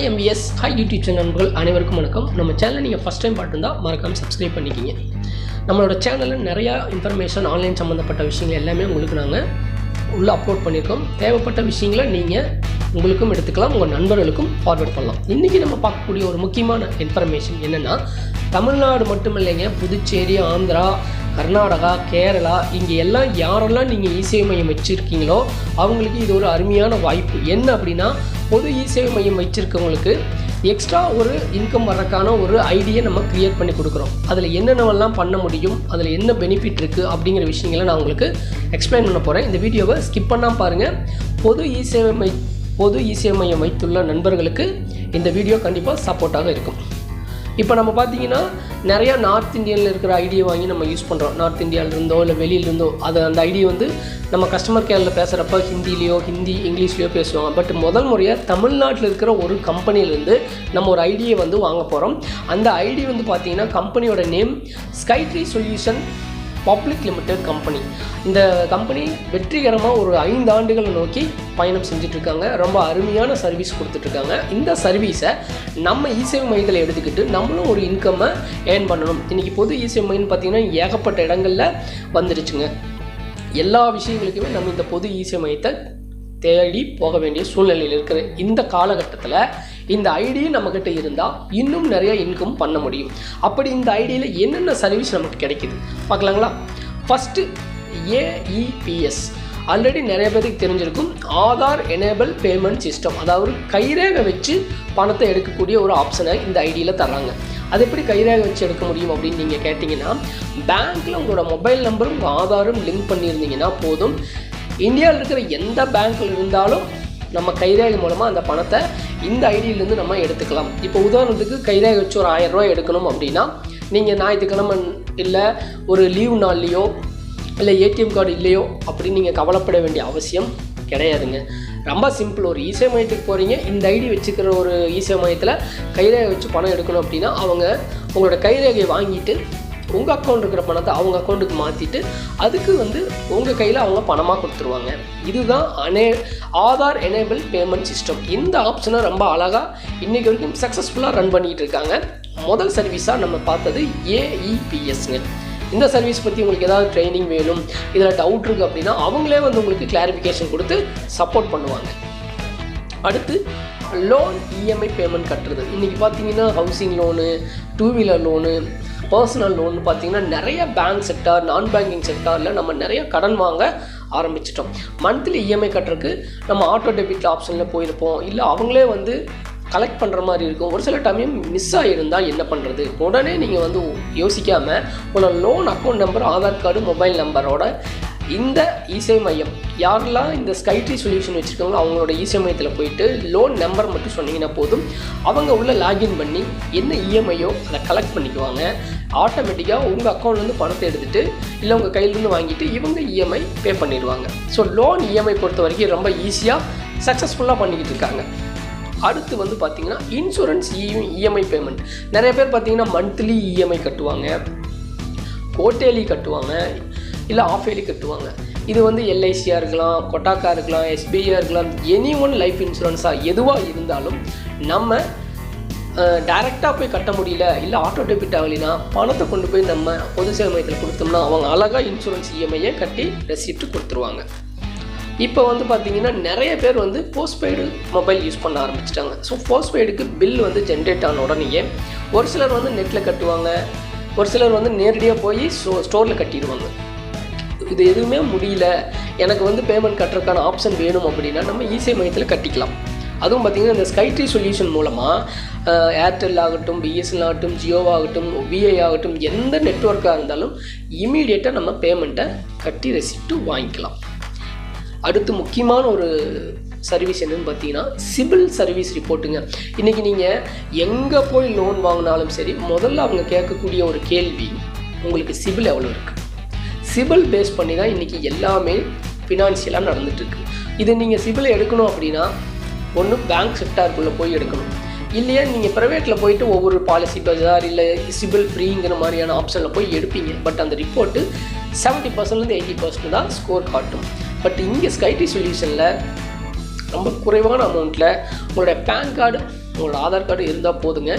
Hi MBS hi YouTube channel நண்பர்கள் அனைவருக்கும் வணக்கம். நம்ம சேனலை நீங்கள் ஃபஸ்ட் டைம் பார்த்துருந்தா மறக்காமல் சப்ஸ்கிரைப் பண்ணிக்கிங்க. நம்மளோட சேனலில் நிறையா இன்ஃபர்மேஷன் ஆன்லைன் சம்மந்தப்பட்ட விஷயங்கள் எல்லாமே உங்களுக்கு நாங்கள் உள்ளே அப்லோட் பண்ணியிருக்கோம். தேவைப்பட்ட விஷயங்களை நீங்கள் உங்களுக்கும் எடுத்துக்கலாம் உங்கள் நண்பர்களுக்கும் ஃபார்வேர்ட் பண்ணலாம். இன்றைக்கி நம்ம பார்க்கக்கூடிய ஒரு முக்கியமான இன்ஃபர்மேஷன் என்னென்னா தமிழ்நாடு மட்டும் இல்லைங்க புதுச்சேரி ஆந்திரா கர்நாடகா கேரளா இங்கே எல்லாம் யாரெல்லாம் நீங்கள் இசை மையம் வச்சுருக்கீங்களோ அவங்களுக்கு இது ஒரு அருமையான வாய்ப்பு. என்ன அப்படின்னா பொது இசேவை மையம் வச்சிருக்கவங்களுக்கு எக்ஸ்ட்ரா ஒரு இன்கம் வர்றதுக்கான ஒரு ஐடியை நம்ம க்ரியேட் பண்ணி கொடுக்குறோம். அதில் என்னென்னவெல்லாம் பண்ண முடியும் அதில் என்ன பெனிஃபிட் இருக்குது அப்படிங்கிற விஷயங்களை நான் உங்களுக்கு எக்ஸ்பிளைன் பண்ண போகிறேன் இந்த வீடியோவை ஸ்கிப் பண்ணால் பாருங்கள் பொது இசேவை மை பொது இசேவை மையம் வைத்துள்ள நண்பர்களுக்கு இந்த வீடியோ கண்டிப்பாக சப்போர்ட்டாக இருக்கும். இப்போ நம்ம பார்த்தீங்கன்னா நிறையா நார்த் இந்தியனில் இருக்கிற ஐடியை வாங்கி நம்ம யூஸ் பண்ணுறோம் நார்த் இந்தியாவிலிருந்தோ இல்லை வெளியிலிருந்தோ அதை அந்த ஐடியை வந்து நம்ம கஸ்டமர் கேரில் பேசுகிறப்ப ஹிந்திலேயோ ஹிந்தி இங்கிலீஷ்லேயோ பேசுவாங்க பட் முதல் முறையாக தமிழ்நாட்டில் இருக்கிற ஒரு கம்பெனிலேருந்து நம்ம ஒரு ஐடியை வந்து வாங்க போகிறோம் அந்த ஐடி வந்து பார்த்திங்கன்னா கம்பெனியோட name Skytree solution public limited company. இந்த கம்பெனி வெற்றிகரமாக ஒரு ஐந்து ஆண்டுகளை நோக்கி பயணம் செஞ்சிட்ருக்காங்க. ரொம்ப அருமையான சர்வீஸ் கொடுத்துட்ருக்காங்க. இந்த சர்வீஸை நம்ம இசேவை மையத்தில் எடுத்துக்கிட்டு நம்மளும் ஒரு இன்கம்மை ஏர்ன் பண்ணணும். இன்றைக்கி பொது இசேவை மையம்னு பார்த்திங்கன்னா ஏகப்பட்ட இடங்களில் வந்துடுச்சுங்க எல்லா விஷயங்களுக்குமே நம்ம இந்த பொது இசேவை மையத்தை தேடி போக வேண்டிய சூழ்நிலையில் இருக்கிற இந்த காலகட்டத்தில் இந்த ஐடி நம்மக்கிட்ட இருந்தால் இன்னும் நிறைய இன்கம் பண்ண முடியும். அப்படி இந்த ஐடியில் என்னென்ன சர்வீஸ் நமக்கு கிடைக்குது? பார்க்கலாங்களா? ஃபஸ்ட்டு ஏஇபிஎஸ் ஆல்ரெடி நிறைய பேருக்கு தெரிஞ்சிருக்கும். ஆதார் எனேபிள் பேமெண்ட் சிஸ்டம் அதாவது கைரேகை வச்சு பணத்தை எடுக்கக்கூடிய ஒரு ஆப்ஷனை இந்த ஐடியில் தர்றாங்க. அது எப்படி கைரேகை வச்சு எடுக்க முடியும் அப்படின்னு நீங்கள் கேட்டிங்கன்னா பேங்க்கில் உங்களோட மொபைல் நம்பரும் உங்கள் ஆதாரும் லிங்க் பண்ணியிருந்தீங்கன்னா போதும். இந்தியாவில் இருக்கிற எந்த பேங்க்கில் இருந்தாலும் நம்ம கைரேகை மூலமாக அந்த பணத்தை இந்த ஐடியிலேருந்து நம்ம எடுத்துக்கலாம். இப்போ உதாரணத்துக்கு கையில் வச்சு ஒரு ஆயிரம் ரூபாய் எடுக்கணும் அப்படின்னா நீங்கள் ஞாயிற்றுக்கிழமை இல்லை ஒரு லீவ் நாள்லேயோ இல்லை ஏடிஎம் கார்டு இல்லையோ அப்படின்னு நீங்கள் கவலைப்பட வேண்டிய அவசியம் கிடையாதுங்க. ரொம்ப சிம்பிள் ஒரு இசை மையத்துக்கு போகிறீங்க இந்த ஐடி வச்சுக்கிற ஒரு இசை மையத்தில் கைரேகை வச்சு பணம் எடுக்கணும் அப்படின்னா அவங்க உங்களோட கைரேகையை வாங்கிட்டு உங்கள் அக்கௌண்ட் இருக்கிற பணத்தை அவங்க அக்கௌண்ட்டுக்கு மாற்றிட்டு அதுக்கு வந்து உங்கள் கையில் அவங்க பணமாக கொடுத்துருவாங்க. இதுதான் அனே ஆதார் எனேபிள் பேமெண்ட் சிஸ்டம் இந்த ஆப்ஷனை ரொம்ப அழகாக இன்றைக்கி வரைக்கும் சக்ஸஸ்ஃபுல்லாக ரன் பண்ணிகிட்டு இருக்காங்க. முதல் சர்வீஸாக நம்ம பார்த்தது ஏஇபிஎஸ்ங்க இந்த சர்வீஸ் பற்றி உங்களுக்கு ஏதாவது ட்ரைனிங் வேணும் இதில் டவுட் இருக்குது அப்படின்னா அவங்களே வந்து உங்களுக்கு கிளாரிஃபிகேஷன் கொடுத்து சப்போர்ட் பண்ணுவாங்க. அடுத்து லோன் இஎம்ஐ பேமெண்ட் கட்டுறது. இன்றைக்கி பார்த்தீங்கன்னா housing loan two wheeler loan personal loan பார்த்தீங்கன்னா நிறைய பேங்க் செக்டார் நான் பேங்கிங் செக்டாரில் நம்ம நிறைய கடன் வாங்க ஆரம்பிச்சிட்டோம். மந்த்லி இஎம்ஐ கட்டுறதுக்கு நம்ம ஆட்டோ டெபிட் ஆப்ஷனில் போயிருப்போம். இல்லை அவங்களே வந்து கலெக்ட் பண்ணுற மாதிரி இருக்கும். ஒரு சில டைம் மிஸ் ஆகிருந்தால் என்ன பண்ணுறது உடனே நீங்கள் வந்து யோசிக்காமல் உங்களோட loan account number Aadhaar card mobile நம்பரோட இந்த இசை மையம் யாரெல்லாம் இந்த ஸ்கைட்ரி சொல்யூஷன் வச்சுருக்காங்களோ அவங்களோட இசை மையத்தில் போயிட்டு லோன் நம்பர் மட்டும் சொன்னீங்கன்னா போதும். அவங்க உள்ள லாகின் பண்ணி என்ன இஎம்ஐயோ அதை கலெக்ட் பண்ணிக்குவாங்க. ஆட்டோமேட்டிக்காக உங்கள் அக்கௌண்ட்லேருந்து பணத்தை எடுத்துகிட்டு இல்லை உங்கள் கையிலேருந்து வாங்கிட்டு இவங்க இஎம்ஐ பே பண்ணிடுவாங்க. ஸோ லோன் இஎம்ஐ பொறுத்த வரைக்கும் ரொம்ப ஈஸியாக சக்ஸஸ்ஃபுல்லாக பண்ணிக்கிட்டு இருக்காங்க. அடுத்து வந்து பார்த்தீங்கன்னா இன்சூரன்ஸ் இஎம்ஐ பேமெண்ட் நிறைய பேர் பார்த்தீங்கன்னா மந்த்லி இஎம்ஐ கட்டுவாங்க. கோட்டேலி கட்டுவாங்க. இல்லை ஆஃப் ஏலி கட்டுவாங்க. இது வந்து எல்ஐசியாக இருக்கலாம் கொட்டாக்கா இருக்கலாம் எஸ்பிஐயாக இருக்கலாம் எனி ஒன் லைஃப் இன்சூரன்ஸாக எதுவாக இருந்தாலும் நம்ம டைரெக்டாக போய் கட்ட முடியல இல்லை ஆட்டோ டெபிட் ஆகலைன்னா பணத்தை கொண்டு போய் நம்ம பொது சேவை மையத்தில் கொடுத்தோம்னா அவங்க அழகாக இன்சூரன்ஸ் இஎம்ஐயை கட்டி ரெசிப்ட் கொடுத்துருவாங்க. இப்போ வந்து பார்த்தீங்கன்னா நிறைய பேர் வந்து போஸ்ட்பெய்டு மொபைல் யூஸ் பண்ண ஆரம்பிச்சிட்டாங்க. ஸோ போஸ்ட்பெய்டுக்கு பில் வந்து ஜென்ரேட் ஆன உடனேயே ஒரு சிலர் வந்து நெட்டில் கட்டுவாங்க ஒரு சிலர் வந்து நேரடியாக போய் ஸ்டோ ஸ்டோரில் கட்டிடுவாங்க. இது எதுவுமே முடியல. எனக்கு வந்து பேமெண்ட் கட்டுறதுக்கான ஆப்ஷன் வேணும் அப்படின்னா நம்ம இசை மையத்தில் கட்டிக்கலாம். அதுவும் பார்த்திங்கன்னா இந்த ஸ்கைட்ரி சொல்யூஷன் மூலமாக ஏர்டெல் ஆகட்டும் பிஎஸ்என்எல் ஆகட்டும் ஜியோவாகட்டும் விஐ ஆகட்டும் எந்த நெட்ஒர்க்காக இருந்தாலும் இமீடியட்டாக நம்ம பேமெண்ட்டை கட்டி ரெசிப்ட்டு வாங்கிக்கலாம். அடுத்து முக்கியமான ஒரு சர்வீஸ் என்னன்னு பார்த்தீங்கன்னா சிபில் சர்வீஸ் ரிப்போர்ட்டுங்க. இன்றைக்கி நீங்கள் எங்கே போய் லோன் வாங்கினாலும் சரி முதல்ல அவங்க கேட்கக்கூடிய ஒரு கேள்வி உங்களுக்கு சிபில் எவ்வளோ இருக்குது சிபில் பேஸ் பண்ணி தான் இன்றைக்கி எல்லாமே ஃபினான்ஷியலாக நடந்துகிட்ருக்கு இது நீங்கள் சிபில் எடுக்கணும் அப்படின்னா ஒன்று பேங்க் செக்டாருக்குள்ளே போய் எடுக்கணும். இல்லையா நீங்கள் ப்ரைவேட்டில் போயிட்டு ஒவ்வொரு பாலிசி பஜார் இல்லை சிபில் ஃப்ரீங்கிற மாதிரியான ஆப்ஷனில் போய் எடுப்பீங்க. பட் அந்த ரிப்போர்ட்டு செவன்ட்டி பர்சன்ட்லேருந்து எயிட்டி பர்சன்ட் தான் ஸ்கோர் காட்டும். பட் இங்கே ஸ்கைடி சொல்யூஷனில் ரொம்ப குறைவான அமௌண்ட்டில் உங்களோட பேன் கார்டு உங்களோட ஆதார் கார்டு இருந்தால் போதுங்க.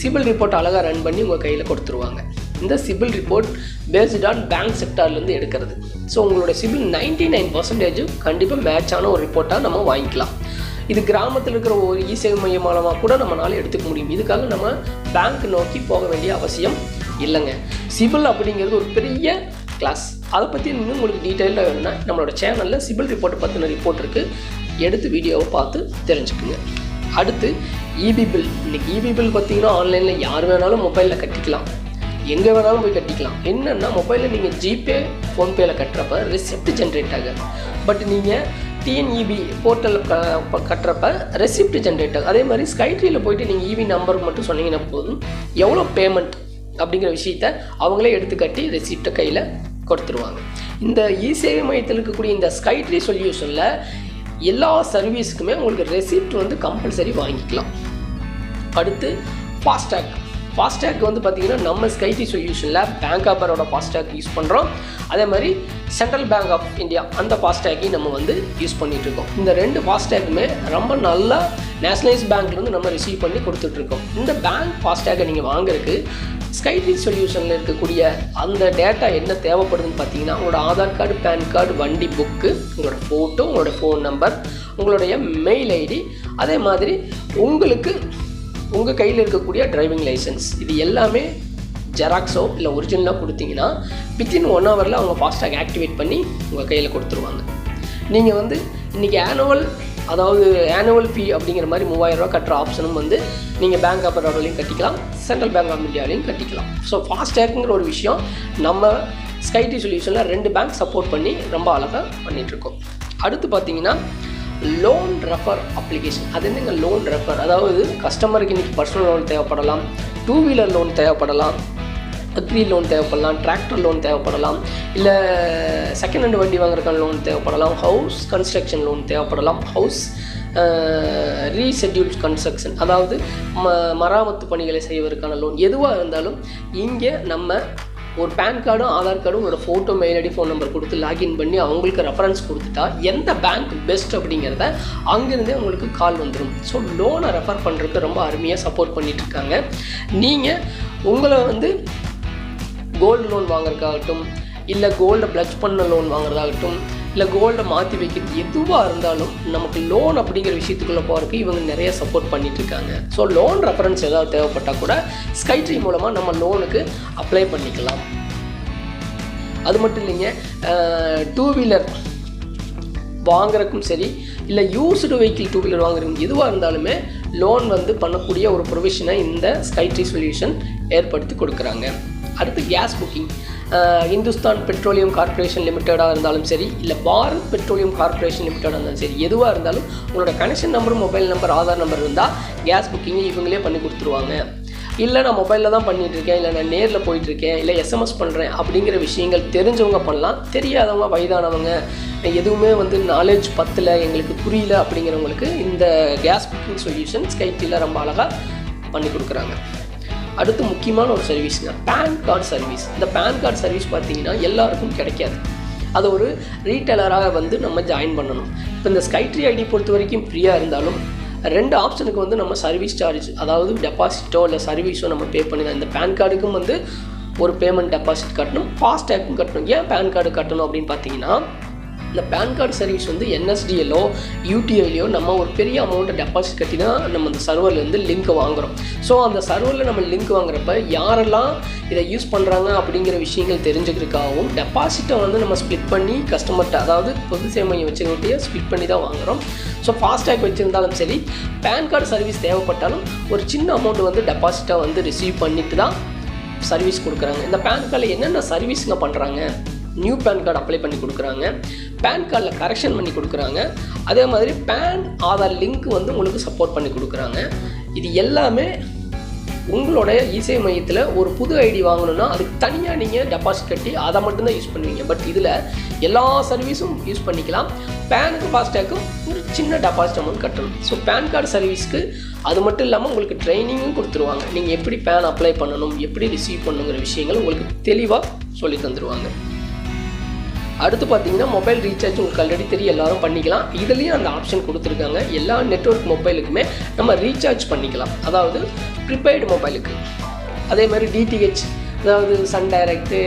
சிபில் ரிப்போர்ட் அழகாக ரன் பண்ணி உங்கள் கையில் கொடுத்துருவாங்க. இந்த CIBIL report based on bank செக்டார்லேருந்து எடுக்கிறது. ஸோ உங்களோட சிபில் நைன்டி நைன் பர்சன்டேஜ் கண்டிப்பாக மேட்சான ஒரு ரிப்போர்ட்டாக நம்ம வாங்கிக்கலாம். இது கிராமத்தில் இருக்கிற ஒரு இசேவை மையம் மூலமாக கூட நம்மளால் எடுத்துக்க முடியும். இதுக்காக நம்ம பேங்க் நோக்கி போக வேண்டிய அவசியம் இல்லைங்க. சிபில் அப்படிங்கிறது ஒரு பெரிய கிளாஸ் அதை பற்றி இன்னும் உங்களுக்கு டீட்டெயிலாக வேணும்னா நம்மளோட சேனலில் சிபில் ரிப்போர்ட் பற்றின ரிப்போர்ட் இருக்குது எடுத்து வீடியோவை பார்த்து தெரிஞ்சுக்குங்க. அடுத்து இபி பில் இன்றைக்கி இபி பில் பார்த்தீங்கன்னா ஆன்லைனில் யார் வேணாலும் மொபைலில் கட்டிக்கலாம். எங்கே வேணாலும் போய் கட்டிக்கலாம். என்னென்னா மொபைலில் நீங்கள் ஜிபே ஃபோன்பேயில் கட்டுறப்ப ரெசிப்ட் ஜென்ரேட் ஆகுது. பட் நீங்கள் டிஎன்இபி போர்ட்டலில் க கட்டுறப்ப ரெசிப்ட் ஜென்ரேட் ஆகும் அதே மாதிரி ஸ்கைட்ரியில் போயிட்டு நீங்கள் இபி நம்பர் மட்டும் சொன்னீங்கன்னா போதும். எவ்வளோ பேமெண்ட் அப்படிங்கிற விஷயத்த அவங்களே எடுத்து கட்டி ரெசிப்டை கையில் கொடுத்துருவாங்க. இந்த இ சேவை மையத்தில் இருக்கக்கூடிய இந்த ஸ்கைட்ரி சொல்யூஷனில் எல்லா சர்வீஸுக்குமே உங்களுக்கு ரெசிப்ட் வந்து கம்பல்சரி வாங்கிக்கலாம். அடுத்து ஃபாஸ்டாக் ஃபாஸ்டேக் வந்து பார்த்தீங்கன்னா நம்ம ஸ்கைடி சொல்யூஷனில் பேங்க் ஆஃபரோட ஃபாஸ்டேக் யூஸ் பண்ணுறோம் அதே மாதிரி சென்ட்ரல் பேங்க் ஆஃப் இந்தியா அந்த ஃபாஸ்டேக்கையும் நம்ம வந்து யூஸ் பண்ணிகிட்ருக்கோம் இந்த ரெண்டு ஃபாஸ்டேக்குமே ரொம்ப நல்லா நேஷனலைஸ் பேங்க்லேருந்து நம்ம ரிசீவ் பண்ணி கொடுத்துட்ருக்கோம் இந்த பேங்க் ஃபாஸ்டேக்கை நீங்கள் வாங்குறதுக்கு ஸ்கைடி சொல்யூஷனில் இருக்கக்கூடிய அந்த டேட்டா என்ன தேவைப்படுதுன்னு பார்த்தீங்கன்னா உங்களோட ஆதார் கார்டு பேன் கார்டு வண்டி புக்கு உங்களோட ஃபோட்டோ உங்களோட ஃபோன் நம்பர் உங்களுடைய மெயில் ஐடி அதே மாதிரி உங்களுக்கு உங்கள் கையில் இருக்கக்கூடிய டிரைவிங் லைசன்ஸ் இது எல்லாமே ஜெராக்ஸோ இல்லை ஒரிஜினலாக கொடுத்தீங்கன்னா வித்தின் ஒன் ஹவரில் அவங்க ஃபாஸ்டாக் ஆக்டிவேட் பண்ணி உங்கள் கையில் கொடுத்துருவாங்க. நீங்கள் வந்து இன்றைக்கி ஆனுவல் அதாவது ஆனுவல் ஃபீ அப்படிங்கிற மாதிரி மூவாயிரம் கட்டுற ஆப்ஷனும் வந்து நீங்கள் பேங்க் ஆஃப் பரோடாலையும் கட்டிக்கலாம் சென்ட்ரல் பேங்க் ஆஃப் இந்தியாவிலையும் கட்டிக்கலாம். ஸோ ஃபாஸ்டேக்குங்கிற ஒரு விஷயம் நம்ம ஸ்கைடி சொல்யூஷனில் ரெண்டு பேங்க் சப்போர்ட் பண்ணி ரொம்ப அழகாக பண்ணிகிட்ருக்கோம் அடுத்து பார்த்தீங்கன்னா லோன் ரெஃபர் அப்ளிகேஷன் அது என்னங்க லோன் ரெஃபர் அதாவது கஸ்டமருக்கு இன்றைக்கி பர்சனல் லோன் தேவைப்படலாம் டூ வீலர் லோன் தேவைப்படலாம் அக்ரி லோன் தேவைப்படலாம் டிராக்டர் லோன் தேவைப்படலாம் இல்லை செகண்ட் ஹேண்ட் வண்டி வாங்குறதுக்கான லோன் தேவைப்படலாம் ஹவுஸ் கன்ஸ்ட்ரக்ஷன் லோன் தேவைப்படலாம் ஹவுஸ் ரீசெட்யூல்ட் கன்ஸ்ட்ரக்ஷன் அதாவது ம மராமத்து பணிகளை செய்வதற்கான லோன் எதுவாக இருந்தாலும் இங்கே நம்ம ஒரு பேன் கார்டும் ஆதார் கார்டும் உங்களோட photo mail ID phone number கொடுத்து லாகின் பண்ணி அவங்களுக்கு ரெஃபரன்ஸ் கொடுத்துட்டா எந்த பேங்க் பெஸ்ட் அப்படிங்கிறத அங்கேருந்தே உங்களுக்கு கால் வந்துடும் ஸோ லோனை ரெஃபர் பண்ணுறதுக்கு ரொம்ப அருமையாக சப்போர்ட் பண்ணிட்டு இருக்காங்க. நீங்கள் உங்களை வந்து கோல்டு லோன் வாங்குறதுக்காகட்டும் இல்லை கோல்டை ப்ளச் பண்ண லோன் வாங்குறதாகட்டும் இல்லை கோல்டை மாற்றி வைக்கிறது எதுவாக இருந்தாலும் நமக்கு லோன் அப்படிங்கிற விஷயத்துக்குள்ளே போகிறதுக்கு இவங்க நிறைய சப்போர்ட் பண்ணிட்டு இருக்காங்க. ஸோ லோன் ரெஃபரன்ஸ் ஏதாவது தேவைப்பட்டால் கூட ஸ்கைட்ரி மூலமாக நம்ம லோனுக்கு அப்ளை பண்ணிக்கலாம். அது மட்டும் இல்லைங்க டூ வீலர் வாங்குறதுக்கும் சரி இல்லை யூஸ்டு வெஹிக்கிள் டூ வீலர் வாங்குறதுக்கும் எதுவாக இருந்தாலுமே லோன் வந்து பண்ணக்கூடிய ஒரு ப்ரொவிஷனை இந்த ஸ்கைட்ரி சொல்யூஷன் ஏற்படுத்தி கொடுக்குறாங்க. அடுத்து gas booking Hindustan petroleum corporation லிமிட்டடாக இருந்தாலும் சரி இல்லை பாரத் பெட்ரோலியம் கார்ப்பரேஷன் லிமிட்டடாக இருந்தாலும் சரி எதுவாக இருந்தாலும் உங்களோட connection number mobile number Aadhaar number இருந்தால் கேஸ் புக்கிங் இவங்களே பண்ணி கொடுத்துருவாங்க. இல்லை நான் மொபைலில் தான் பண்ணிகிட்ருக்கேன் இல்லை நான் நேரில் போயிட்டுருக்கேன் இல்லை எஸ்எம்எஸ் பண்ணுறேன் அப்படிங்கிற விஷயங்கள் தெரிஞ்சவங்க பண்ணலாம். தெரியாதவங்க வயதானவங்க எதுவுமே வந்து நாலேஜ் பத்தில் எங்களுக்கு புரியல அப்படிங்கிறவங்களுக்கு இந்த கேஸ் புக்கிங் சொல்யூஷன் ஸ்கைட்டியில் ரொம்ப அழகாக பண்ணி கொடுக்குறாங்க. அடுத்து முக்கியமான ஒரு சர்வீஸ்ங்க பேன் கார்டு சர்வீஸ் இந்த பேன் கார்டு சர்வீஸ் பார்த்தீங்கன்னா எல்லாருக்கும் கிடைக்காது. அதை ஒரு ரீட்டைலராக வந்து நம்ம ஜாயின் பண்ணணும். இப்போ இந்த ஸ்கைட்ரி ஐடி பொறுத்த வரைக்கும் ஃப்ரீயாக இருந்தாலும் ரெண்டு ஆப்ஷனுக்கு வந்து நம்ம சர்வீஸ் சார்ஜ் அதாவது டெபாசிட்டோ இல்லை சர்வீஸோ நம்ம பே பண்ணிடலாம் இந்த பேன் கார்டுக்கும் வந்து ஒரு பேமெண்ட் டெபாசிட் கட்டணும் ஃபாஸ்டேக்கும் கட்டணும். ஏன் பேன் கார்டு கட்டணும் அப்படின்னு பார்த்தீங்கன்னா இந்த பேன் கார்டு சர்வீஸ் வந்து என்எஸ்டிஎல்லோ யூடிஐலையோ நம்ம ஒரு பெரிய அமௌண்ட்டை டெபாசிட் கட்டி தான் நம்ம அந்த சர்வர்லேருந்து லிங்க்கை வாங்குறோம். ஸோ அந்த சர்வரில் நம்ம லிங்க் வாங்குறப்ப யாரெல்லாம் இதை யூஸ் பண்ணுறாங்க அப்படிங்கிற விஷயங்கள் தெரிஞ்சுக்கிறதுக்காகவும் டெபாசிட்டை வந்து நம்ம ஸ்ப்ளிட் பண்ணி கஸ்டமர்கிட்ட அதாவது பொது சேவை மையம் வச்சுக்கிட்டே ஸ்ப்ளிட் பண்ணி தான் வாங்குறோம். ஸோ ஃபாஸ்டேக் வச்சுருந்தாலும் சரி பேன் கார்டு சர்வீஸ் தேவைப்பட்டாலும் ஒரு சின்ன அமௌண்ட் வந்து டெபாசிட்டாக வந்து ரிசீவ் பண்ணிட்டு தான் சர்வீஸ் கொடுக்குறாங்க. இந்த பேன் கார்டில் என்னென்ன சர்வீஸுங்க பண்ணுறாங்க நியூ பேன் கார்டு அப்ளை பண்ணி கொடுக்குறாங்க. பேன் கார்டில் கரெக்ஷன் பண்ணி கொடுக்குறாங்க. அதே மாதிரி பேன் ஆதார் லிங்க் வந்து உங்களுக்கு சப்போர்ட் பண்ணி கொடுக்குறாங்க. இது எல்லாமே உங்களோட இசை மையத்தில் ஒரு புது ஐடி வாங்கணும்னா அதுக்கு தனியாக நீங்கள் டெபாசிட் கட்டி அதை மட்டும்தான் யூஸ் பண்ணுவீங்க. பட் இதில் எல்லா சர்வீஸும் யூஸ் பண்ணிக்கலாம். பேனுக்கு ஃபாஸ்டேக்கும் ஒரு சின்ன டெபாசிட் அமௌண்ட் கட்டணும். ஸோ பேன் கார்டு சர்வீஸ்க்கு அது மட்டும் இல்லாமல் உங்களுக்கு ட்ரைனிங்கும் கொடுத்துருவாங்க. நீங்கள் எப்படி பேன் அப்ளை பண்ணணும் எப்படி ரிசீவ் பண்ணுங்கிற விஷயங்கள் உங்களுக்கு தெளிவாக சொல்லி தந்துடுவாங்க அடுத்து பார்த்தீங்கன்னா மொபைல் ரீசார்ஜ் உங்களுக்கு ஆல்ரெடி தெரியும் எல்லாரும் பண்ணிக்கலாம். இதுலேயும் அந்த ஆப்ஷன் கொடுத்துருக்காங்க. எல்லா நெட்வொர்க் மொபைலுக்குமே நம்ம ரீசார்ஜ் பண்ணிக்கலாம். அதாவது ப்ரிபெய்டு மொபைலுக்கு அதே மாதிரி டிடிஹெச் அதாவது சன் டைரக்ட்டு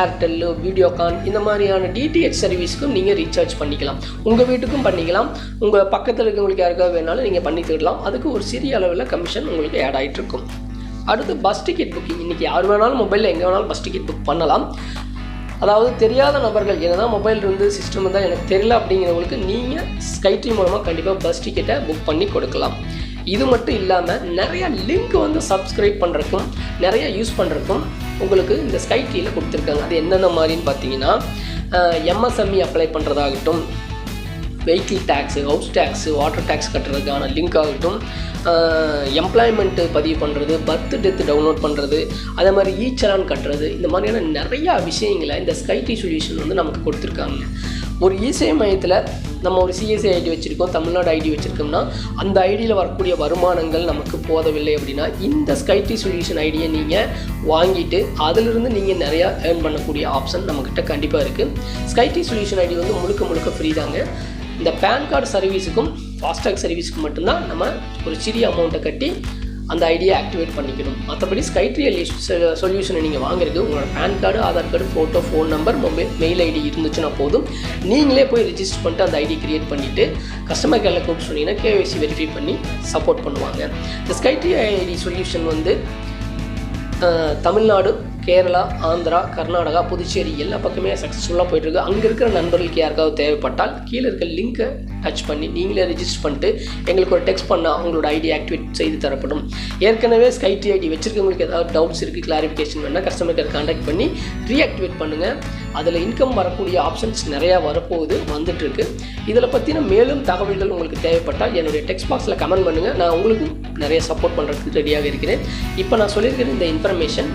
ஏர்டெல்லு வீடியோகான் இந்த மாதிரியான டிடிஹெச் சர்வீஸ்க்கும் நீங்கள் ரீசார்ஜ் பண்ணிக்கலாம். உங்கள் வீட்டுக்கும் பண்ணிக்கலாம். உங்கள் பக்கத்தில் இருக்கவங்களுக்கு யாருக்காவது வேணாலும் நீங்கள் பண்ணி தரலாம். அதுக்கு ஒரு சிறிய அளவில் கமிஷன் உங்களுக்கு ஆட் ஆகிட்டு இருக்கும் அடுத்து பஸ் டிக்கெட் புக்கிங் இன்றைக்கி யார் வேணாலும் மொபைலில் எங்கே வேணாலும் பஸ் டிக்கெட் புக் பண்ணலாம். அதாவது தெரியாத நபர்கள் என்னதான் மொபைல் இருந்து சிஸ்டம் இருந்தால் எனக்கு தெரியல அப்படிங்கிறவங்களுக்கு நீங்கள் ஸ்கைட்ரி மூலமாக கண்டிப்பாக பஸ் டிக்கெட்டை புக் பண்ணி கொடுக்கலாம். இது மட்டும் இல்லாமல் நிறைய லிங்க் வந்து சப்ஸ்கிரைப் பண்ணுறக்கும் நிறைய யூஸ் பண்ணுறக்கும் உங்களுக்கு இந்த ஸ்கைட்ரியில் கொடுத்துருக்காங்க. அது என்னென்ன மாதிரின்னு பார்த்தீங்கன்னா MSME apply பண்ணுறதாகட்டும் vehicle tax house tax water tax கட்டுறதுக்கான link ஆகட்டும். எம்ப்ளாய்மெண்ட்டு பதிவு பண்ணுறது பர்த் டெத்து டவுன்லோட் பண்ணுறது அதே மாதிரி ஈச்சலான் சலான் கட்டுறது இந்த மாதிரியான நிறையா விஷயங்களை இந்த ஸ்கைடி சொல்யூஷன் வந்து நமக்கு கொடுத்துருக்காங்க. ஒரு இசை மையத்தில் நம்ம ஒரு சிஎஸ்சி ஐடி வச்சுருக்கோம் தமிழ்நாடு ஐடி வச்சுருக்கோம்னா அந்த ஐடியில் வரக்கூடிய வருமானங்கள் நமக்கு போதவில்லை அப்படின்னா இந்த ஸ்கைடி சொல்யூஷன் ஐடியை நீங்கள் வாங்கிட்டு அதிலிருந்து நீங்கள் நிறையா ஏர்ன் பண்ணக்கூடிய ஆப்ஷன் நம்மக்கிட்ட கண்டிப்பாக இருக்குது ஸ்கைடி சொல்யூஷன் ஐடி வந்து முழுக்க முழுக்க ஃப்ரீ தாங்க. இந்த பேன் கார்டு சர்வீஸுக்கும் ஃபாஸ்டாக் சர்வீஸுக்கும் மட்டும்தான் நம்ம ஒரு சிறிய அமௌண்ட்டை கட்டி அந்த ஐடியை ஆக்டிவேட் பண்ணிக்கணும். மற்றபடி ஸ்கைட்ரியல் சொல்யூஷனை நீங்கள் வாங்குறது உங்களோட PAN card Aadhaar card photo phone number mobile mail ID இருந்துச்சுன்னா போதும். நீங்களே போய் ரிஜிஸ்டர் பண்ணிட்டு அந்த ஐடி கிரியேட் பண்ணிவிட்டு கஸ்டமர் கேரில் கூப்பிட்டு சொன்னீங்கன்னா கேஒய்சி வெரிஃபை பண்ணி சப்போர்ட் பண்ணுவாங்க. இந்த ஸ்கைட்ரி ஐடி சொல்யூஷன் வந்து தமிழ்நாடு கேரளா ஆந்திரா கர்நாடகா புதுச்சேரி எல்லா பக்கமே சக்ஸஸ்ஃபுல்லாக போயிட்டுருக்கு அங்கே இருக்கிற நண்பர்களுக்கு யாருக்காவது தேவைப்பட்டால் கீழே இருக்க லிங்க்கை டச் பண்ணி நீங்களே ரிஜிஸ்டர் பண்ணிட்டு எங்களுக்கு ஒரு டெக்ஸ்ட் பண்ணால் அவங்களோட ஐடி ஆக்டிவேட் செய்து தரப்படும். ஏற்கனவே ஸ்கைடி ஐடி வச்சிருக்கவங்களுக்கு ஏதாவது டவுட்ஸ் இருக்குது கிளாரிஃபிகேஷன் வேணால் கஸ்டமர் கேர் கான்டாக்ட் பண்ணி ரீஆக்டிவேட் பண்ணுங்கள் அதில் இன்கம் வரக்கூடிய ஆப்ஷன்ஸ் நிறையா வரப்போகுது வந்துட்டுருக்கு. இதில் பற்றின மேலும் தகவல்கள் உங்களுக்கு தேவைப்பட்டால் என்னுடைய டெக்ஸ்ட் பாக்ஸில் கமெண்ட் பண்ணுங்கள் நான் உங்களுக்கு நிறைய சப்போர்ட் பண்ணுறதுக்கு ரெடியாக இருக்கிறேன். இப்போ நான் சொல்லியிருக்கிற இந்த இன்ஃபர்மேஷன்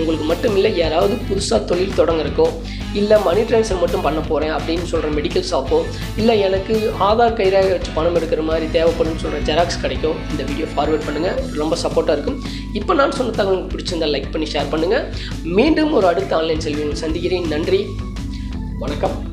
உங்களுக்கு மட்டும் இல்லை யாராவது புதுசாக தொழில் தொடங்குறக்கோ இல்லை மணி ட்ரான்ஸ்ஃபர் மட்டும் பண்ண போகிறேன் அப்படின்னு சொல்கிற மெடிக்கல் ஷாப்போ இல்லை எனக்கு ஆதார் கைராக வச்சு பணம் எடுக்கிற மாதிரி தேவைப்படும்னு சொல்கிற ஜெராக்ஸ் கிடைக்கும். இந்த வீடியோ ஃபார்வர்ட் பண்ணுங்கள் ரொம்ப சப்போர்ட்டாக இருக்கும். இப்போ நான் சொன்ன தகவல் பிடிச்சிருந்தால் பிடிச்சிருந்தா லைக் பண்ணி ஷேர் பண்ணுங்கள் மீண்டும் ஒரு அடுத்த ஆன்லைன் செல்வி சந்திக்கிறேன். நன்றி. வணக்கம்.